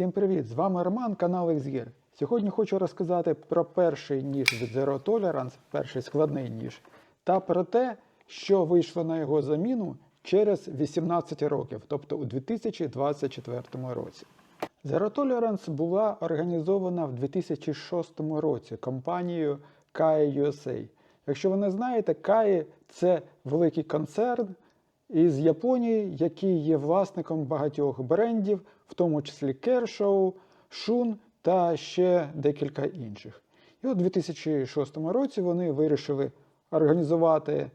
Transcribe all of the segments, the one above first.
Всім привіт! З вами Роман, канал XGear. Сьогодні хочу розказати про перший ніж від Zero Tolerance, перший складний ніж, та про те, що вийшло на його заміну через 18 років, тобто у 2024 році. Zero Tolerance була організована в 2006 році компанією KAI USA. Якщо ви не знаєте, KAI – це великий концерн із Японії, який є власником багатьох брендів, в тому числі Kershaw, Shun та ще декілька інших. І у 2006 році вони вирішили організувати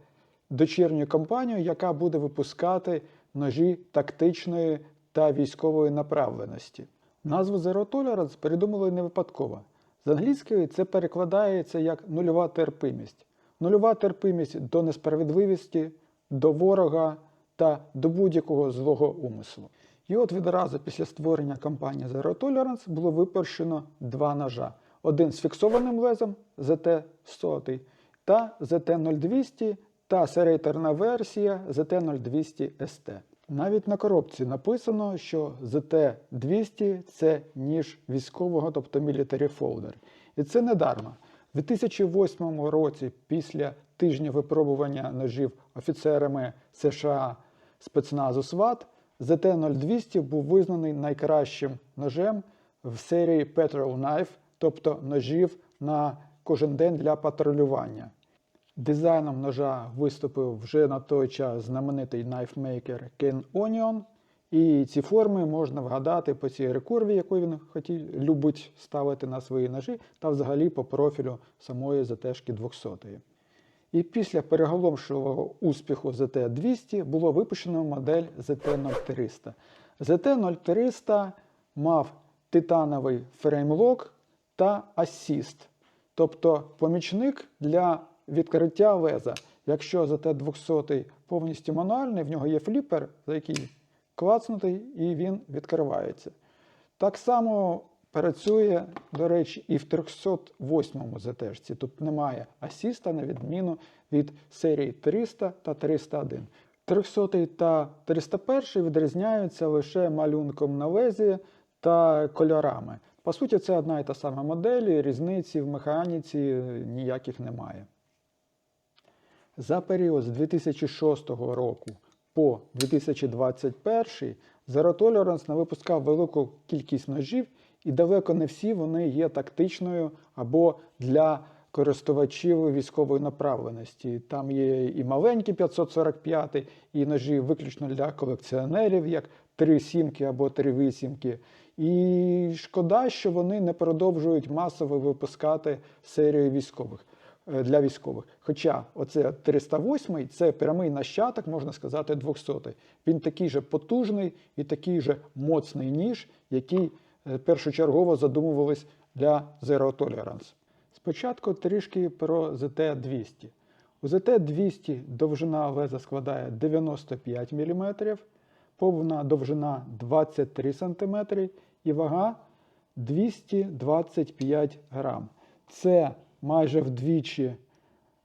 дочірню компанію, яка буде випускати ножі тактичної та військової направленості. Назву Zero Tolerance придумали не випадково. З англійської це перекладається як нульова терпимість. Нульова терпимість до несправедливості, до ворога та до будь-якого злого умислу. І от відразу після створення компанії Zero Tolerance було випущено два ножа: один з фіксованим лезом ZT100 та ZT0200 та серейтерна версія ZT0200 ST. Навіть на коробці написано, що ZT200 це ніж військового, тобто military folder. І це не дарма. У 2008 році, після тижня випробування ножів офіцерами США спецназу СВАТ, ZT0200 був визнаний найкращим ножем в серії Petrol Knife, тобто ножів на кожен день для патрулювання. Дизайном ножа виступив вже на той час знаменитий найфмейкер Ken Onion. І ці форми можна вгадати по цій рекурві, яку він хотів, любить ставити на свої ножі, та взагалі по профілю самої ZT 200. І після переголомшливого успіху ZT200 було випущено модель ZT0300. ZT0300 мав титановий фреймлок та асіст, тобто помічник для відкриття леза. Якщо ZT200 повністю мануальний, в нього є фліпер, за який клацнутий, і він відкривається. Так само працює, до речі, і в 308 ZT. Тут немає асіста, на відміну від серії 300 та 301. 300 та 301 відрізняються лише малюнком на лезі та кольорами. По суті, це одна і та сама модель, і різниці в механіці ніяких немає. За період з 2006 року по 2021 Zero Tolerance випускав велику кількість ножів, і далеко не всі вони є тактичною або для користувачів військової направленості. Там є і маленькі 545, і ножі виключно для колекціонерів, як 3 сімки або 3 вісімки. І шкода, що вони не продовжують масово випускати серію військових е, для військових. Хоча оце 308 це прямий нащадок, можна сказати, 200 Він такий же потужний і такий же моцний ніж, який першочергово задумувались для Zero Tolerance. Спочатку трішки про ZT200. У ZT200 довжина леза складає 95 мм, повна довжина 23 см і вага 225 грам. Це майже вдвічі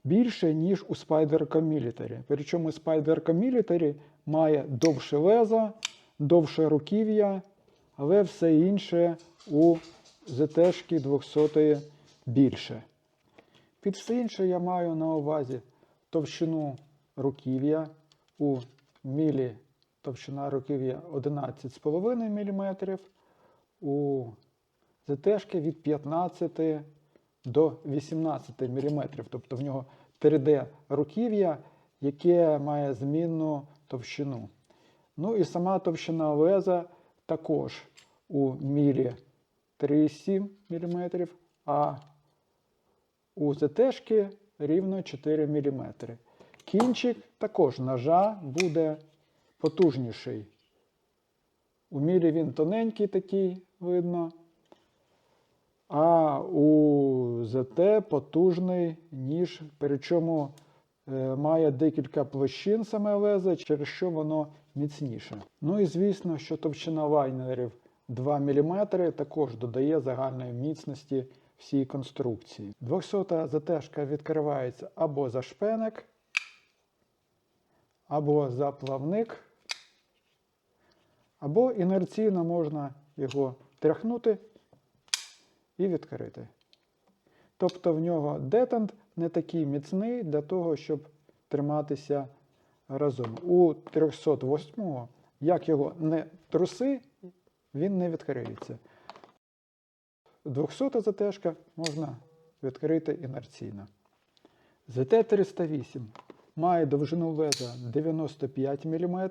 більше, ніж у Spyder Military. Причому Spyder Military має довше лезо, довше руків'я, але все інше у ZT 200 більше. Під все інше я маю на увазі товщину руків'я у мілі товщина руків'я 11,5 мм, у ЗТшки від 15 до 18 мм. Тобто в нього 3D руків'я, яке має змінну товщину. Ну і сама товщина леза також у мілі 3,7 мм, а у ЗТшки рівно 4 мм. Кінчик також ножа буде потужніший. У мірі він тоненький такий видно. А у ЗТ потужний ніж, причому має декілька площин саме леза, через що воно міцніше. Ну і звісно, що товщина лайнерів 2 мм також додає загальної міцності всій конструкції. 200-та ЗТ відкривається або за шпеник, або за плавник, або інерційно можна його тряхнути і відкрити. Тобто в нього детант не такий міцний для того, щоб триматися разом. У 308-го, як його не труси, він не відкриється. 200 затяжка можна відкрити інерційно. ЗТ-308 має довжину леза 95 мм,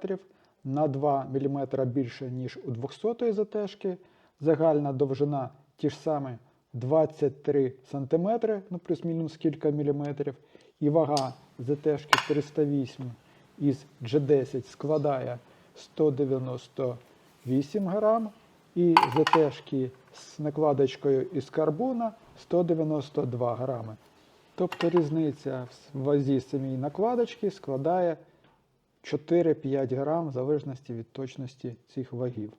на 2 мм більше, ніж у 200 затяжки. Загальна довжина ті ж самі 23 см, ну плюс-мінус кілька міліметрів. І вага ЗТшки 308 із G10 складає 198 грам. І ЗТшки з накладочкою із карбона 192 грами. Тобто різниця в вазі самій накладочки складає 4-5 грам в залежності від точності цих вагів.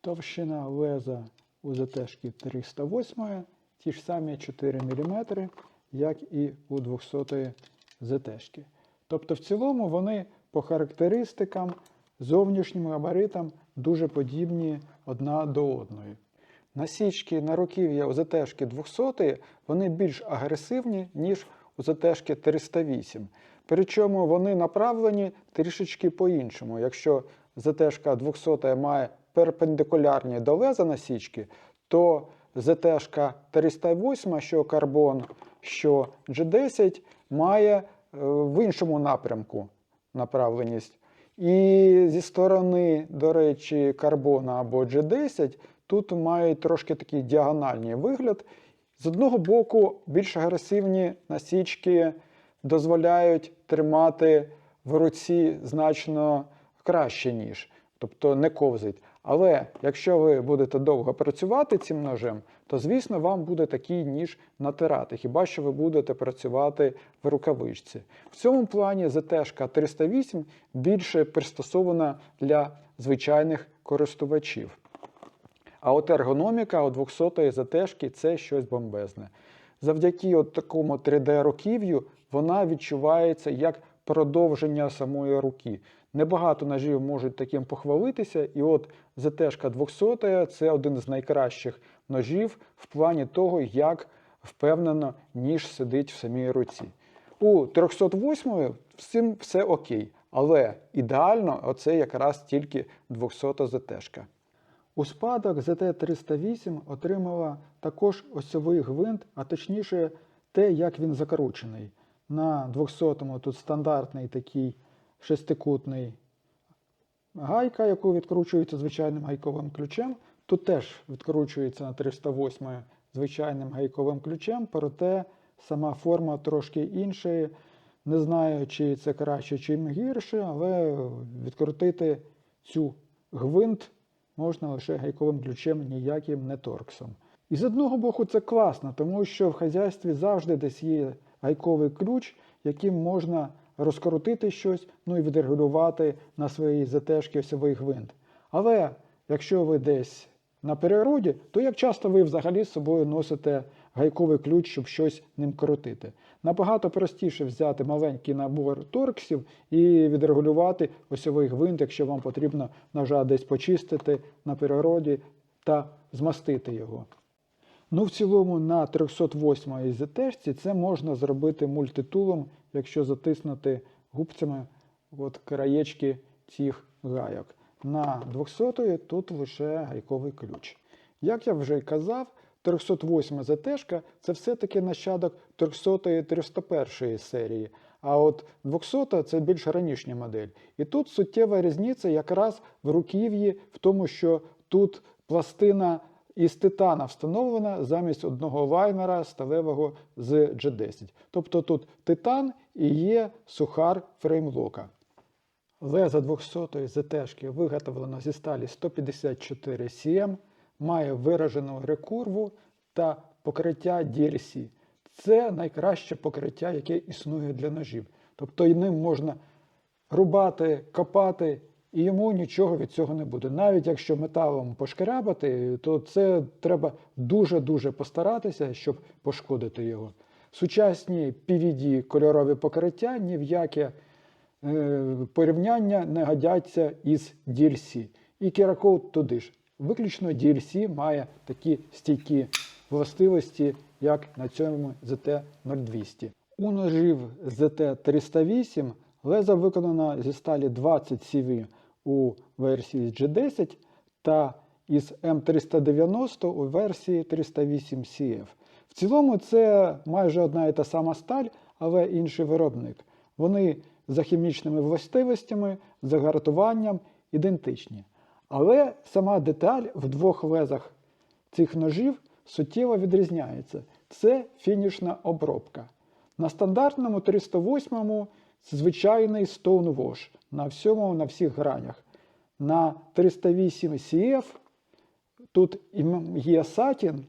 Товщина леза у ЗТшки 308 ті ж самі 4 мм, як і у 200 ЗТшки. Тобто в цілому вони по характеристикам, зовнішнім габаритам дуже подібні одна до одної. Насічки на руків'я у ЗТшки 200 вони більш агресивні, ніж у ЗТшки 308. Причому вони направлені трішечки по-іншому. Якщо ЗТшка 200 має перпендикулярні до леза насічки, то ЗТшка 308, що карбон, що G10, має е, в іншому напрямку направленість. І зі сторони, до речі, карбона або G10 тут мають трошки такий діагональний вигляд. З одного боку, більш агресивні насічки дозволяють тримати в руці значно краще ніж, тобто не ковзить. Але якщо ви будете довго працювати цим ножем, то звісно вам буде такий ніж натирати. Хіба що ви будете працювати в рукавичці? В цьому плані ZT 308 більше пристосована для звичайних користувачів. А от ергономіка у 200 затежки це щось бомбезне. Завдяки от такому 3D-руків'ю вона відчувається як продовження самої руки. Небагато ножів можуть таким похвалитися, і от ЗТшка 200 це один з найкращих ножів в плані того, як впевнено ніж сидить в самій руці. У 308 з цим все окей, але ідеально оце якраз тільки 200 ЗТшка. У спадок ZT-308 отримала також осьовий гвинт, а точніше те, як він закручений. На 200-му тут стандартний такий шестикутний гайка, яку відкручується звичайним гайковим ключем. Тут теж відкручується на 308 звичайним гайковим ключем, проте сама форма трошки іншої. Не знаю, чи це краще, чи гірше, але відкрутити цю гвинт можна лише гайковим ключем ніяким не торксом. І з одного боку це класно, тому що в хазяйстві завжди десь є гайковий ключ, яким можна розкрутити щось, ну і відрегулювати на своїй затежці осьовий гвинт. Але якщо ви десь на природі, то як часто ви взагалі з собою носите гайковий ключ, щоб щось ним крутити? Набагато простіше взяти маленький набор торксів і відрегулювати осьовий гвинт, якщо вам потрібно ножа десь почистити на природі та змастити його. Ну, в цілому на 308 затежці це можна зробити мультитулом, якщо затиснути губцями от краєчки цих гайок. На 200 тут лише гайковий ключ. Як я вже казав, 308 затежка це все-таки нащадок 300 і 301 серії. А от 200 це більш ранішня модель. І тут суттєва різниця якраз в руків'ї, в тому, що тут пластина із титана встановлена замість одного лайнера сталевого з G10. Тобто тут титан і є сухар фреймлока. Леза 200 ЗТшки виготовлено зі сталі 154 cm, має виражену рекурву та покриття DLC. Це найкраще покриття, яке існує для ножів. Тобто і ним можна рубати, копати, і йому нічого від цього не буде. Навіть якщо металом пошкарябати, то це треба дуже-дуже постаратися, щоб пошкодити його. Сучасні PVD кольорові покриття ні в яке е, порівняння не годяться із DLC. І Keracoat туди ж. Виключно DLC має такі стійкі властивості, як на цьому ZT-0200. У ножів ZT-308 леза виконана зі сталі 20 CV у версії G10 та із М390 у версії 308 CF. В цілому це майже одна і та сама сталь, але інший виробник. Вони за хімічними властивостями, за гартуванням ідентичні. Але сама деталь в двох лезах цих ножів суттєво відрізняється. Це фінішна обробка. На стандартному 308 звичайний Stone Wash на всьому, на всіх гранях. На 308 CF тут є сатін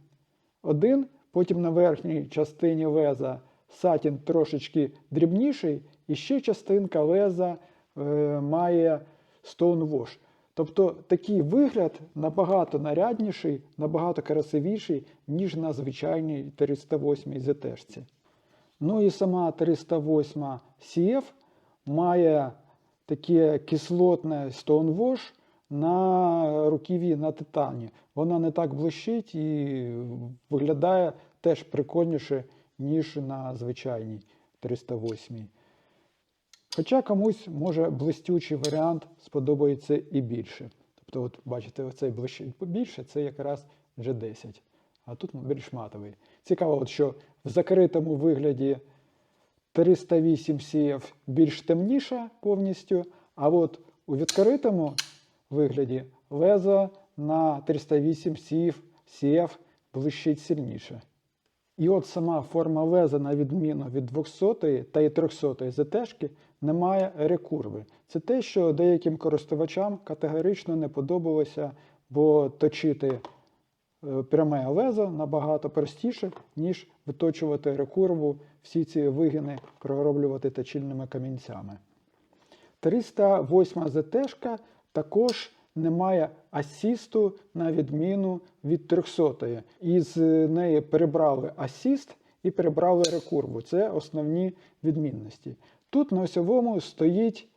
один, потім на верхній частині леза сатін трошечки дрібніший, і ще частинка леза е, має Stone Wash. Тобто такий вигляд набагато нарядніший, набагато красивіший, ніж на звичайній 308 ZT. Ну і сама 308 CF має таке кислотне Wash на руків'ї на титані. Вона не так блищить і виглядає теж прикольніше, ніж на звичайній 308. Хоча комусь може блистючий варіант сподобається і більше. Тобто, от бачите, оцей блищить більше, це якраз G10, а тут більш матовий. Цікаво, от що в закритому вигляді 308 CF більш темніша повністю, а от у відкритому вигляді лезо на 308 CF, CF блищить сильніше. І от сама форма леза, на відміну від 200 та і 300 ЗТшки, не має рекурви. Це те, що деяким користувачам категорично не подобалося, бо точити пряме лезо набагато простіше, ніж виточувати рекурву, всі ці вигини пророблювати точильними камінцями. 308 ЗТшка також не має асісту на відміну від 300-ї. Із неї перебрали асіст і перебрали рекурву. Це основні відмінності. Тут на осьовому стоїть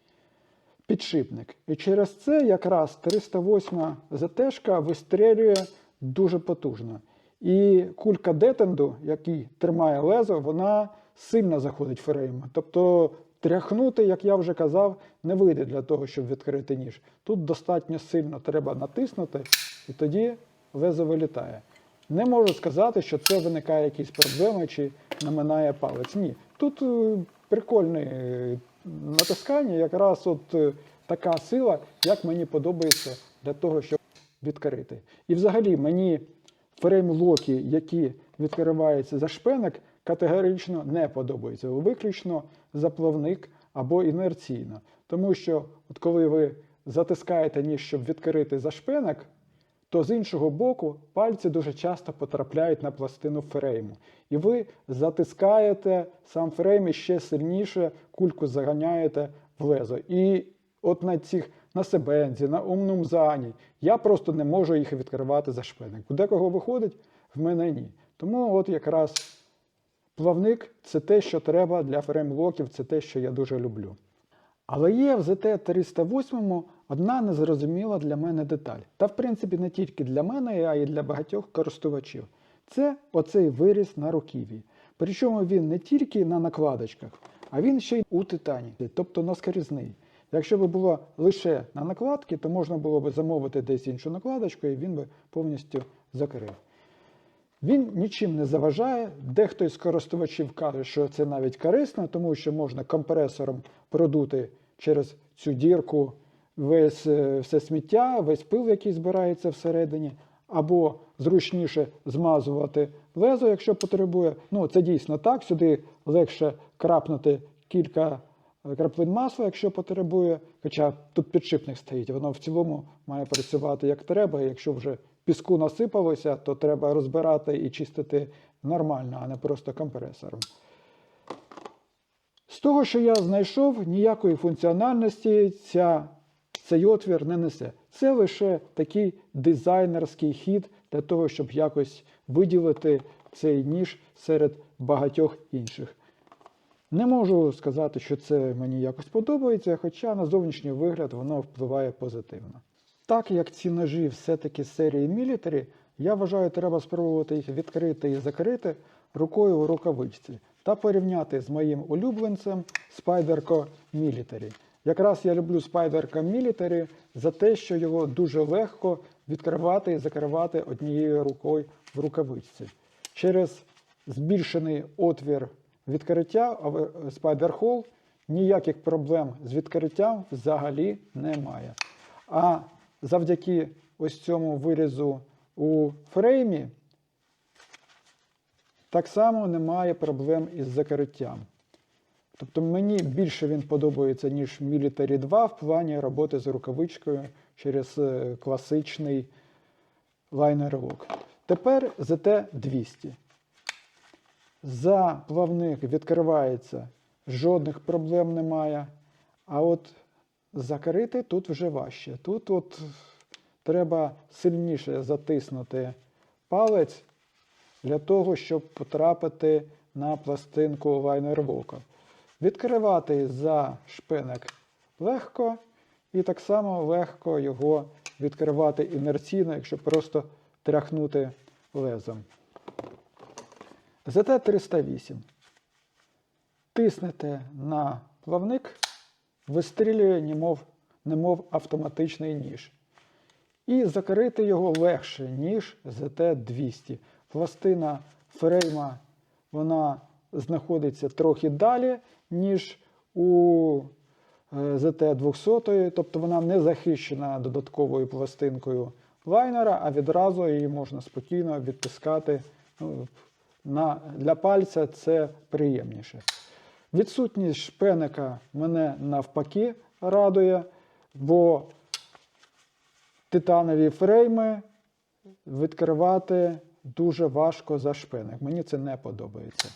підшипник. І через це якраз 308 ЗТшка вистрілює дуже потужно. І кулька детенду, який тримає лезо, вона сильно заходить в фрейм. Тобто тряхнути, як я вже казав, не вийде для того, щоб відкрити ніж. Тут достатньо сильно треба натиснути, і тоді лезо вилітає. Не можу сказати, що це виникає якісь проблеми чи наминає палець. Ні. Тут е, прикольне е, натискання, якраз от е, така сила, як мені подобається для того, щоб відкрити. І взагалі мені фреймлоки, які відкриваються за шпеник, категорично не подобаються. Виключно заплавник або інерційно. Тому що, от коли ви затискаєте ніж, щоб відкрити за шпеник, то з іншого боку пальці дуже часто потрапляють на пластину фрейму. І ви затискаєте сам фрейм і ще сильніше кульку заганяєте в лезо. І от на цих на себензі, на умнумзані, я просто не можу їх відкривати за шпеник. У декого виходить, в мене ні. Тому от якраз плавник це те, що треба для фреймлоків, це те, що я дуже люблю. Але є в ZT-308 одна незрозуміла для мене деталь. Та, в принципі, не тільки для мене, а й для багатьох користувачів. Це оцей виріз на руків'ї. Причому він не тільки на накладочках, а він ще й у титані, тобто наскрізний. Якщо б було лише на накладки, то можна було б замовити десь іншу накладочку, і він би повністю закрив. Він нічим не заважає. Дехто із користувачів каже, що це навіть корисно, тому що можна компресором продути через цю дірку весь, е, все сміття, весь пил, який збирається всередині, або зручніше змазувати лезо, якщо потребує. Ну, це дійсно так. Сюди легше крапнути кілька краплин масла, якщо потребує. Хоча тут підшипник стоїть, воно в цілому має працювати як треба. Якщо вже піску насипалося, то треба розбирати і чистити нормально, а не просто компресором. З того, що я знайшов, ніякої функціональності ця, цей отвір не несе. Це лише такий дизайнерський хід для того, щоб якось виділити цей ніж серед багатьох інших. Не можу сказати, що це мені якось подобається, хоча на зовнішній вигляд воно впливає позитивно. Так як ці ножі все-таки серії Military, я вважаю, треба спробувати їх відкрити і закрити рукою в рукавичці та порівняти з моїм улюбленцем Spyderco Military. Якраз я люблю Spyderco Military за те, що його дуже легко відкривати і закривати однією рукою в рукавичці. Через збільшений отвір відкриття Spider Hole ніяких проблем з відкриттям взагалі немає. А завдяки ось цьому вирізу у фреймі так само немає проблем із закриттям. Тобто мені більше він подобається, ніж Military 2 в плані роботи з рукавичкою через е, класичний лайнер-лок. Тепер ZT-200. За плавник відкривається, жодних проблем немає. А от закрити тут вже важче. Тут от треба сильніше затиснути палець для того, щоб потрапити на пластинку лайнер-лока. Відкривати за шпинек легко, і так само легко його відкривати інерційно, якщо просто тряхнути лезом. ЗТ-308. Тиснете на плавник, вистрілює, немов, немов автоматичний ніж. І закрити його легше, ніж ZT-200. Пластина фрейма вона знаходиться трохи далі, ніж у е, ZT-200, тобто вона не захищена додатковою пластинкою лайнера, а відразу її можна спокійно відтискати. Ну, на, для пальця це приємніше. Відсутність шпеника мене навпаки радує, бо титанові фрейми відкривати дуже важко за шпеник. Мені це не подобається.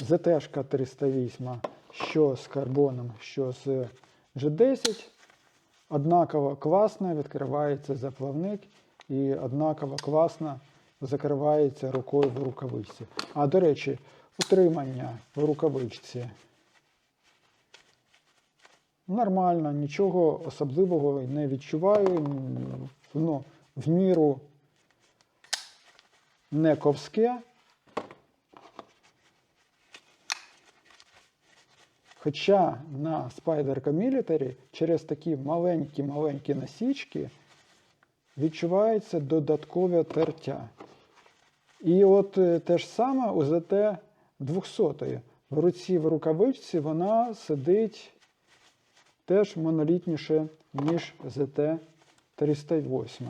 ЗТшка 308, що з карбоном, що з G10, однаково класно відкривається заплавник і однаково класно закривається рукою в рукавичці. А до речі, утримання в рукавичці нормально, нічого особливого не відчуваю. Воно в міру не ковське. Хоча на Spider Military через такі маленькі-маленькі насічки відчувається додаткове тертя. І от е, те ж саме у ЗТ 200. В руці в рукавичці вона сидить теж монолітніше, ніж ЗТ 308.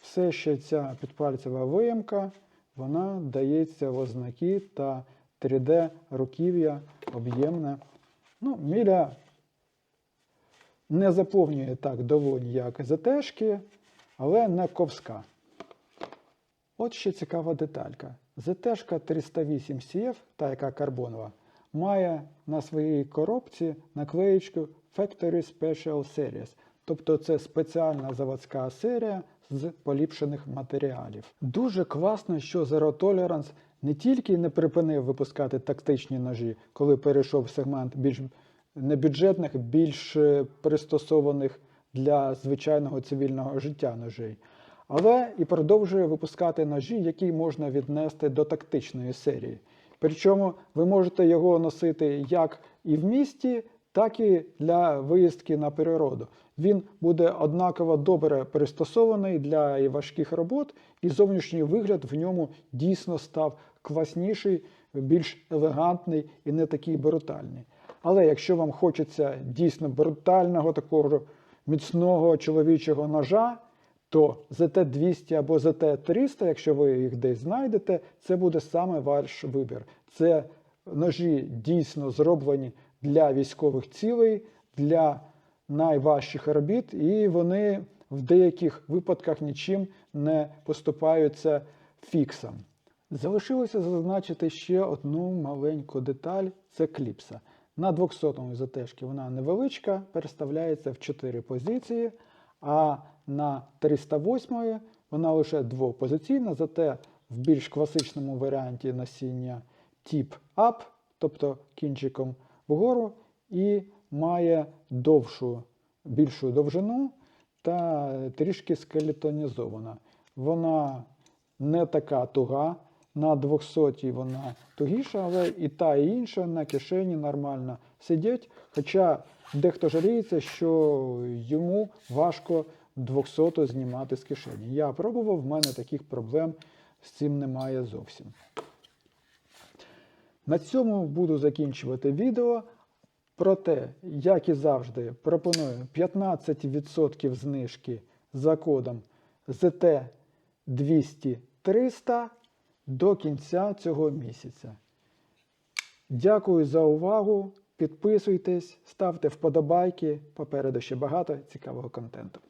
Все ще ця підпальцева виємка, вона дається в ознаки та 3D руків'я об'ємне. Ну, міля не заповнює так долонь, як ЗТшки, але не ковська. От ще цікава деталька. ЗТшка 308 CF, та яка карбонова, має на своїй коробці наклеєчку Factory Special Series. Тобто це спеціальна заводська серія з поліпшених матеріалів. Дуже класно, що Zero Tolerance не тільки не припинив випускати тактичні ножі, коли перейшов в сегмент більш небюджетних, більш пристосованих для звичайного цивільного життя ножей, але і продовжує випускати ножі, які можна віднести до тактичної серії. Причому ви можете його носити як і в місті, так і для виїздки на природу. Він буде однаково добре пристосований для важких робот, і зовнішній вигляд в ньому дійсно став класніший, більш елегантний і не такий брутальний. Але якщо вам хочеться дійсно брутального, такого міцного чоловічого ножа, то ZT-200 або ZT-300, якщо ви їх десь знайдете, це буде саме ваш вибір. Це ножі дійсно зроблені для військових цілей, для найважчих робіт, і вони в деяких випадках нічим не поступаються фіксам. Залишилося зазначити ще одну маленьку деталь це кліпса. На 200-му затежці вона невеличка, переставляється в 4 позиції, а на 308 вона лише двопозиційна, зате в більш класичному варіанті насіння тип up, тобто кінчиком вгору і має довшу, більшу довжину та трішки скелетонізована. Вона не така туга. На 200 вона тугіша, але і та, і інша на кишені нормально сидять. Хоча дехто жаліється, що йому важко 200 знімати з кишені. Я пробував, в мене таких проблем з цим немає зовсім. На цьому буду закінчувати відео. Проте, як і завжди, пропоную 15% знижки за кодом ZT 200 300 до кінця цього місяця. Дякую за увагу. Підписуйтесь, ставте вподобайки. Попереду ще багато цікавого контенту.